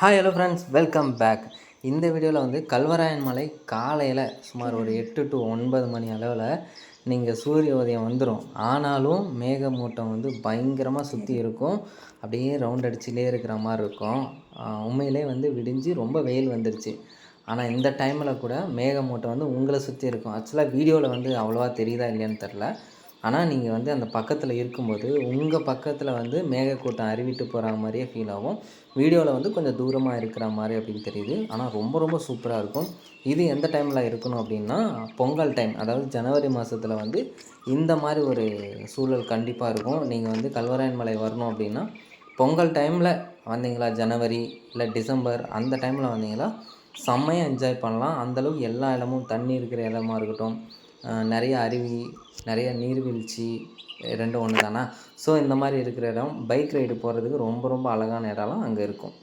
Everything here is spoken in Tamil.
Hi hello friends welcome back இந்த வீடியோவில் வந்து கல்வராயன் மலை காலையில் சுமார் ஒரு எட்டு டு ஒன்பது மணி அளவில் நீங்கள் சூரிய உதயம் வந்துடும் ஆனாலும் மேகமூட்டம் வந்து பயங்கரமாக சுற்றி இருக்கும். அப்படியே ரவுண்ட் அடிச்சுட்டே இருக்கிற மாதிரி இருக்கும். உண்மையிலே வந்து விடிஞ்சு ரொம்ப வெயில் வந்துருச்சு. ஆனால் இந்த டைமில் கூட மேகமூட்டம் வந்து உங்களை சுற்றி இருக்கும். ஆக்சுவலாக வீடியோவில் வந்து அவ்வளோவா தெரியுதா இல்லையான்னு தெரில ஆனால் நீங்கள் வந்து அந்த பக்கத்தில் இருக்கும்போது உங்கள் பக்கத்தில் வந்து மேகக்கூட்டம் அறிவிட்டு போகிற மாதிரியே ஃபீல் ஆகும். வீடியோவில் வந்து கொஞ்சம் தூரமாக இருக்கிற மாதிரி அப்படின்னு தெரியுது. ஆனால் ரொம்ப ரொம்ப சூப்பராக இருக்கும். இது எந்த டைமில் இருக்கணும் அப்படின்னா பொங்கல் டைம் அதாவது ஜனவரி மாதத்தில் வந்து இந்த மாதிரி ஒரு சூழல் கண்டிப்பாக இருக்கும். நீங்கள் வந்து கல்வராயன் மலை வரணும் அப்படின்னா பொங்கல் டைமில் வந்தீங்களா? ஜனவரி இல்லை டிசம்பர் அந்த டைமில் வந்தீங்களா? செம்மையாக என்ஜாய் பண்ணலாம். அந்தளவுக்கு எல்லா இடமும் தண்ணி இருக்கிற இடமா இருக்கட்டும். நிறைய அருவி நிறைய நீர்வீழ்ச்சி ரெண்டும் ஒன்று தானா ஸோ இந்த மாதிரி இருக்கிற இடம் பைக் ரைடு போகிறதுக்கு ரொம்ப ரொம்ப அழகான இடம்லாம் அங்கே இருக்கும்.